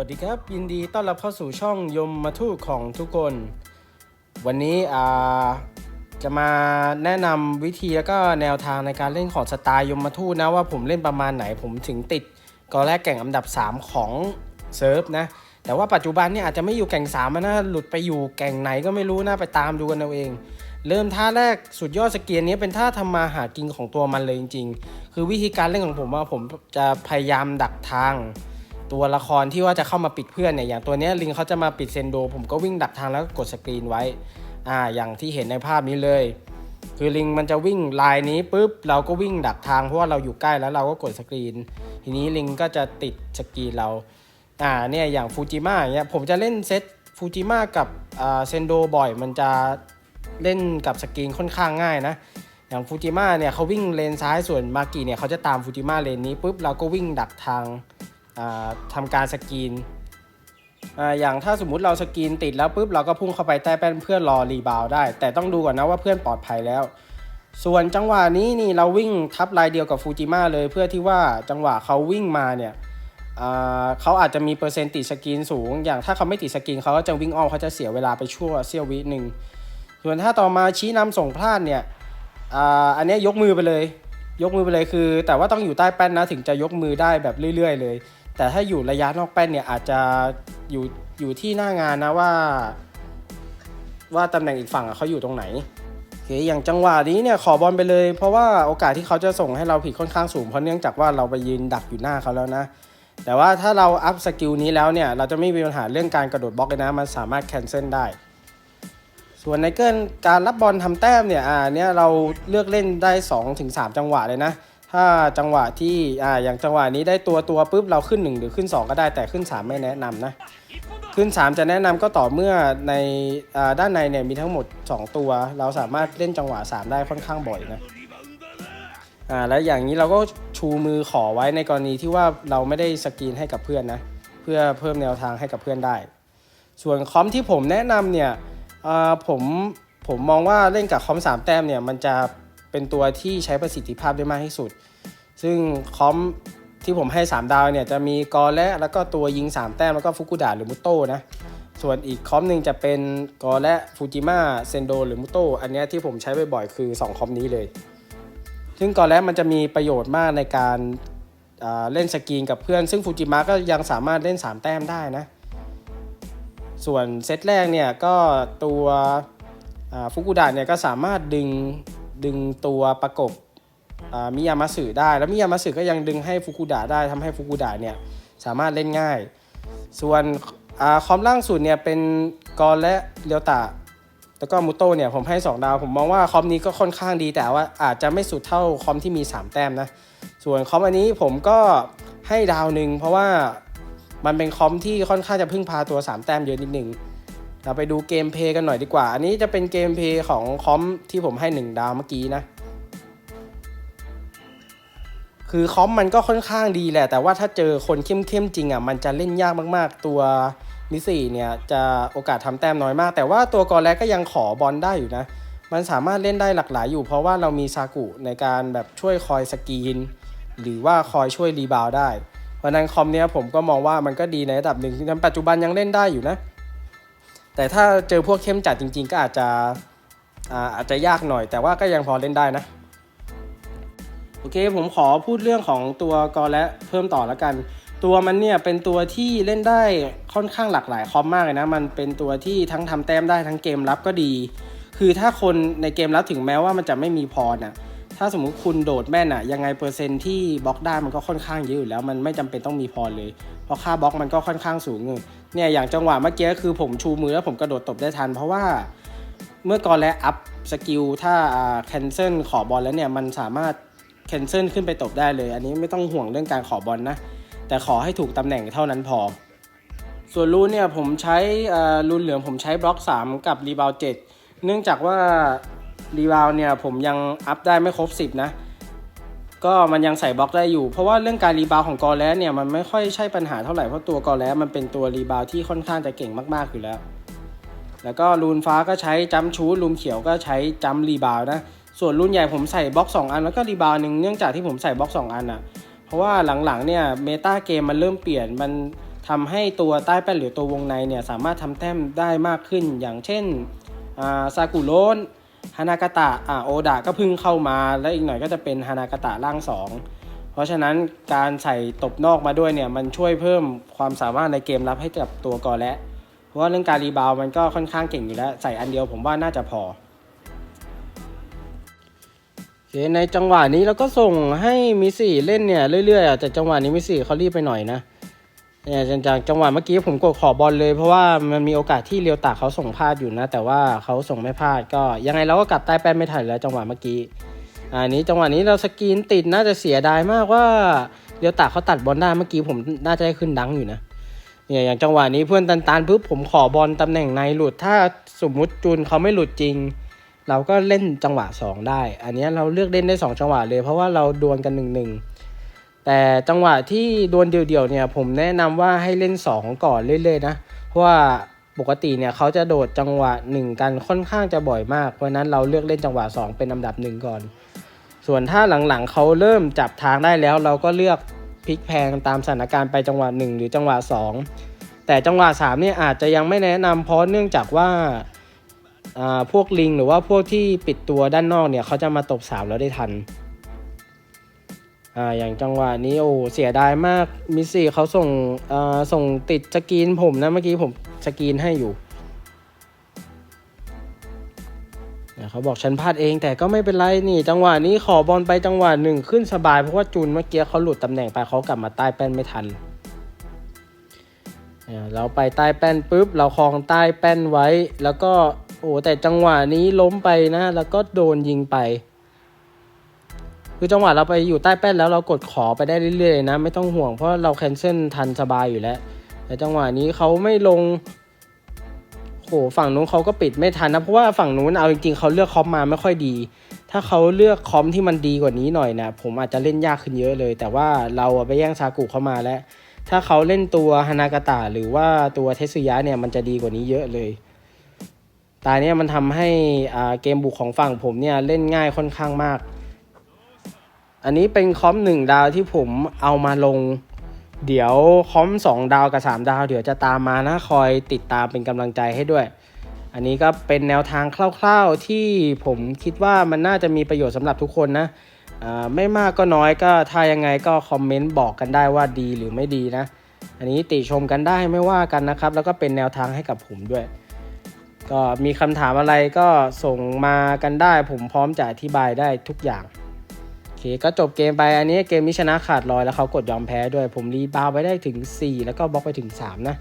วัสดีครับ ยินดีต้อนรับเข้าสู่ช่องยมมาทูตของทุกคน วันนี้อ่าจะมาแนะนำวิธีแล้วก็แนวทางในการเล่นของสไตล์ยมมาทูตนะว่าผมเล่นประมาณไหนผมถึงติดกอแรกแก่งอันดับ 3 ของเซิร์ฟนะแต่ว่าปัจจุบันเนี่ยอาจจะไม่อยู่แก่ง3ามนะหลุดไปอยู่แก่งไหนก็ไม่รู้นะไปตามดูกันเอาเอง เริ่มท่าแรกสุดยอดสเกียนนี้เป็นท่าทำมาหากินของตัวมันเลยจริง ๆ คือวิธีการเล่นของผมว่าผมจะพยายามดักทาง ตัวละครที่ว่าจะเข้ามาปิดเพื่อนเนี่ยอย่างตัวนี้ลิงเขาจะมาปิดเซนโด ผมก็วิ่งดักทางแล้วก็กดสกรีนไว้อ่าอย่างที่เห็นในภาพนี้เลย คือลิงมันจะวิ่งลายนี้ปุ๊บเราก็วิ่งดักทางเพราะว่าเราอยู่ใกล้แล้วเราก็กดสกรีน ทีนี้ลิงก็จะติดสกรีนเราอ่าเนี่ยอย่างฟูจิมะอย่าเงี้ยผมจะเล่นเซตฟูจิมะกับเซนโดบ่อย มันจะเล่นกับสกรีนค่อนข้างง่ายนะอย่างฟูจิมะเนี่ยเขาวิ่งเลนซ้ายส่วนมากิเนี่ยเขาจะตามฟูจิมะเลนนี้ปุ๊บเราก็วิ่งดักทาง อ่าทำการสกรีนออย่างถ้าสมมุติเราสกรีนติดแล้วปุ๊บเราก็พุ่งเข้าไปใต้แป้นเพื่อรอรีบาวได้ แต่ต้องดูก่อนนะว่าเพื่อนปลอดภัยแล้ว ส่วนจังหวะนี้นี่เราวิ่งทับลายเดียวกับฟูจิมะเลย เพื่อที่ว่าจังหวะเขาวิ่งมาเนี่ยเขาอาจจะมีเปอร์เซ็นต์ติดสกรีนสูง อย่างถ้าเขาไม่ติดสกรีนเขาก็จะวิ่งอ้อมเขาจะเสียเวลาไปชั่วเสี้ยววิหนึ่งส่วนถ้าต่อมาชี้นำส่งพลาดเนี่ยอ,อันนี้ยกมือไปเลย ยกมือไปเลยคือ แต่ว่าต้องอยู่ใต้แป้นนะถึงจะยกมือได้แบบเรื่อย ๆ เลย แต่ถ้าอยู่ระยะนอกแป้นเนี่ยอาจจะอยู่อยู่ที่หน้างานนะว่า ว่าตำแหน่งอีกฝั่งเขาอยู่ตรงไหนโอเคอย่างจังหวะนี้เนี่ยขอบอลไปเลย เพราะว่าโอกาสที่เขาจะส่งให้เราผิดค่อนข้างสูงเพราะเนื่องจากว่าเราไปยืนดักอยู่หน้าเขาแล้วนะ แต่ว่าถ้าเราอัพสกิลนี้แล้วเนี่ยเราจะไม่มีปัญหาเรื่องการกระโดดบล็อกเลยนะ มันสามารถแคนเซิลได้ ส่วนในเกินการรับบอลทำแต้มเนี่ยอ่าเนี่ยเราเลือกเล่นได้ 2-3ถึงจังหวะเลยนะ ถ้าจังหวะที่อ่าอย่างจังหวะนี้ได้ตัวตัวปุ๊บเราขึ้น 1 หรือขึ้น 2 ก็ได้แต่ขึ้น 3 ไม่แนะนำนะ ขึ้น 3 จะแนะนำก็ต่อเมื่อในอ่าด้านในเนี่ยมีทั้งหมด 2 ตัว เราสามารถเล่นจังหวะ 3 ได้ค่อนข้างบ่อยนะอ่าแล้วอย่างนี้เราก็ชูมือขอไว้ในกรณีที่ว่าเราไม่ได้สกรีนให้กับเพื่อนนะเพื่อเพิ่มแนวทางให้กับเพื่อนได้ ส่วนคอมที่ผมแนะนำเนี่ยอ่าผมผมมองว่าเล่นกับคอม 3 แต้มเนี่ยมันจะ เป็นตัวที่ใช้ประสิทธิภาพได้มากที่สุด ซึ่งคอมที่ผมให้ 3 ดาวเนี่ยจะมีกอและแล้วก็ตัวยิง 3 แต้มแล้วก็ฟุกุดะหรือมุโตะนะส่วนอีกคอมหนึ่งจะเป็นกอและฟูจิมะเซนโดหรือมุโตะอันนี้ที่ผมใช้บ่อยๆคือ 2 คอมนี้เลย ซึ่งกอและมันจะมีประโยชน์มากในการเล่นสกรีนกับเพื่อน ซึ่งฟูจิมะก็ยังสามารถเล่น 3 แต้มได้นะ ส่วนเซตแรกเนี่ยก็ตัวฟุกุดะเนี่ยก็สามารถดึง ดึงตัวประกบมิยามาสึได้ แล้วมิยามาสึก็ยังดึงให้ฟุกุดะได้ทำให้ฟุกุดะเนี่ยสามารถเล่นง่าย ส่วนอคอมล่างสุดเนี่ยเป็นกอนและเรียวตะแล้วก็มูโตเนี่ยผมให้ 2 ดาว ผมมองว่าคอมนี้ก็ค่อนข้างดีแต่ว่าอาจจะไม่สุดเท่าคอมที่มี 3 แต้มนะ ส่วนคอมอันนี้ผมก็ให้ดาวหนึ่งเพราะว่ามันเป็นคอมที่ค่อนข้างจะพึ่งพาตัว 3 แต้มเยอะนิดหนึ่ง เราไปดูเกมเพย์กันหน่อยดีกว่า อันนี้จะเป็นเกมเพย์ของคอมที่ผมให้ 1 ดาวเมื่อกี้นะ คือคอมมันก็ค่อนข้างดีแหละ แต่ว่าถ้าเจอคนเข้มๆจริงอะ มันจะเล่นยากมากๆ ตัวมิสี่เนี่ยจะโอกาสทำแต้มน้อยมาก แต่ว่าตัวกอแลกก็ยังขอบอลได้อยู่นะ มันสามารถเล่นได้หลากหลายอยู่ เพราะว่าเรามีซากุในการแบบช่วยคอยสกรีน หรือว่าคอยช่วยรีบาวได้ เพราะนั้นคอมเนี้ยผมก็มองว่ามันก็ดีในระดับหนึ่งในปัจจุบันยังเล่นได้อยู่นะ แต่ถ้าเจอพวกเข้มจัดจริง ๆ ก็อาจจะอาอาจจะยากหน่อย แต่ว่าก็ยังพอเล่นได้นะ โอเคผมขอพูดเรื่องของตัวกอและเพิ่มต่อแล้วกัน ตัวมันเนี่ยเป็นตัวที่เล่นได้ค่อนข้างหลากหลายคอมมากเลยนะ มันเป็นตัวที่ทั้งทำแต้มได้ทั้งเกมรับก็ดี คือถ้าคนในเกมรับถึงแม้ว่ามันจะไม่มีพรน่ะถ้าสมมุติคุณโดดแม่นอะยังไงเปอร์เซ็นต์ที่บล็อกได้มันก็ค่อนข้างเยอะอยู่แล้วมันไม่จำเป็นต้องมีพรเลย เพราะค่าบล็อกมันก็ค่อนข้างสูงเนี่ยอย่างจังหวะเมื่อกี้คือผมชูมือแล้วผมกระโดดตบได้ทัน เพราะว่าเมื่อก่อนและอัพสกิลถ้าแคนเซิลขอบอลแล้วเนี่ยมันสามารถแคนเซิลขึ้นไปตบได้เลย อันนี้ไม่ต้องห่วงเรื่องการขอบอลนะ แต่ขอให้ถูกตำแหน่งเท่านั้นพอ ส่วนรูนเนี่ยผมใช้อ่ารูนเหลืองผมใช้บล็อก 3 กับรีบาวเเนื่องจากว่ารีบาวเนี่ยผมยังอัพได้ไม่ครบ 10 นะ ก็มันยังใส่บล็อกได้อยู่ เพราะว่าเรื่องการรีบาวของกอแลสเนี่ยมันไม่ค่อยใช่ปัญหาเท่าไหร่เพราะตัวกอแลสมันเป็นตัวรีบาวที่ค่อนข้างจะเก่งมากๆอยู่แล้ว แล้วก็รูนฟ้าก็ใช้จัมชูรูนเขียวก็ใช้จัมรีบาวนะส่วนรุ่นใหญ่ผมใส่บล็อก 2 อันแล้วก็รีบาวหนึ่งเนื่องจากที่ผมใส่บล็อก 2 อันอะเพราะว่าหลังๆเนี่ยเมตาเกมมันเริ่มเปลี่ยนมันทำให้ตัวใต้แป้นหรือตัววงในเนี่ยสามารถทำแต้มได้มากขึ้น อย่างเช่นซากุโรน ฮานากาตะอ่าโอดะก็เพิ่งเข้ามาแล้วอีกหน่อยก็จะเป็นฮานากาตะร่างสองเพราะฉะนั้นการใส่ตบนอกมาด้วยเนี่ยมันช่วยเพิ่มความสามารถในเกมรับให้กับตัวกอและ เพราะว่าเรื่องการรีบาวมันก็ค่อนข้างเก่งอยู่แล้ว ใส่อันเดียวผมว่าน่าจะพอเคในจังหวะนี้เราก็ส่งให้มิสี่เล่นเนี่ยเรื่อยๆแต่จังหวะนี้มิสี่เขารีบไปหน่อยนะ เนี่ยจากจังหวะเมื่อกี้ผมกดขอบอลเลยเพราะว่ามันมีโอกาสที่เรียวตาเขาส่งพลาดอยู่นะ แต่ว่าเขาส่งไม่พลาดก็ยังไงเราก็กลับใต้แป้นไม่ทันอยู่แล้วจังหวะเมื่อกี้อันนี้จังหวะนี้เราสกรีนติดน่าจะเสียดายมากว่าเรียวตาเขาตัดบอลได้เมื่อกี้ผมน่าจะได้ขึ้นดังอยู่นะเนี่ยอย่างจังหวะนี้เพื่อนตันตานปุ๊บผมขอบอลตำแหน่งในหลุดถ้าสมมุติจูนเขาไม่หลุดจริง เราก็เล่นจังหวะ 2 ได้ อันนี้เราเลือกเล่นได้ 2 จังหวะเลย เพราะว่าเราดวลกัน1นหนึ่ง แต่จังหวะที่ดวลเดี่ยวๆเนี่ยผมแนะนำว่าให้เล่น 2 ก่อนเรื่อยๆนะ เพราะว่าปกติเนี่ยเขาจะโดดจังหวะ 1 กันค่อนข้างจะบ่อยมาก เพราะนั้นเราเลือกเล่นจังหวะ 2 เป็นอันดับหนึ่งก่อน ส่วนถ้าหลังๆเขาเริ่มจับทางได้แล้ว เราก็เลือกพลิกแพงตามสถานการณ์ไปจังหวะ 1 หรือจังหวะ 2 แต่จังหวะ3เนี่ยอาจจะยังไม่แนะนำเพราะเนื่องจากว่าพวกลิงหรือว่าพวกที่ปิดตัวด้านนอกเนี่ยเขาจะมาตบสาวแล้วได้ทัน อ่าอย่างจังหวะนี้โอ้เสียดายมากมิสซี่เขาส่งอ่าส่งติดสกรีนผมนะเมื่อกี้ผมสกรีนให้อยู่เนี่ยเขาบอกฉันพลาดเองแต่ก็ไม่เป็นไรนี่ จังหวะนี้ขอบอลไปจังหวะหนึ่งขึ้นสบายเพราะว่าจูนเมื่อกี้เขาหลุดตำแหน่งไปเขากลับมาใต้แป้นไม่ทันเนี่ยเราไปใต้แป้นปุ๊บ เราคลองใต้แป้นไว้ แล้วก็โอ้แต่จังหวะนี้ล้มไปนะ แล้วก็โดนยิงไป คือจังหวะเราไปอยู่ใต้แป้นแล้วเรากดขอไปได้เรื่อยๆนะ ไม่ต้องห่วงเพราะเราแคนเซิลทันสบายอยู่แล้ว แต่จังหวะนี้เขาไม่ลงโหฝั่งนู้นเขาก็ปิดไม่ทันนะเพราะว่าฝั่งนู้นเอาจริงๆเขาเลือกคอมมาไม่ค่อยดี ถ้าเขาเลือกคอมที่มันดีกว่านี้หน่อยนะผมอาจจะเล่นยากขึ้นเยอะเลย แต่ว่าเราไปแย่งซากุเข้ามาแล้ว ถ้าเขาเล่นตัวฮานากาตะหรือว่าตัวเทสุยะเนี่ยมันจะดีกว่านี้เยอะเลยตาเนี่ยมันทำให้เกมบุกของฝั่งผมเนี่ยเล่นง่ายค่อนข้างมาก อันนี้เป็นคอมหนึ่งดาวที่ผมเอามาลง เดี๋ยวคอมสองดาวกับสามดาว เดี๋ยวจะตามมานะคอยติดตามเป็นกำลังใจให้ด้วย อันนี้ก็เป็นแนวทางคร่าวๆที่ผมคิดว่ามันน่าจะมีประโยชน์สำหรับทุกคนนะไม่มากก็น้อยก็ถ้ายังไงก็คอมเมนต์บอกกันได้ว่าดีหรือไม่ดีนะ อันนี้ติชมกันได้ไม่ว่ากันนะครับ แล้วก็เป็นแนวทางให้กับผมด้วย ก็มีคำถามอะไรก็ส่งมากันได้ ผมพร้อมจะอธิบายได้ทุกอย่าง อเคก็จบเกมไปอันนี้เกมนี้ชนะขาดลอยแล้วเขากดยอมแพ้ด้วยผมรีบาวไปได้ถึง 4 แล้วก็บล็อกไปถึง 3 นะ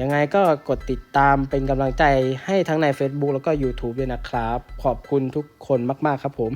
ยังไงก็กดติดตามเป็นกำลังใจให้ทั้งใน Facebook แล้วก็ YouTube ด้วยนะครับ ขอบคุณทุกคนมาก ๆ ครับผม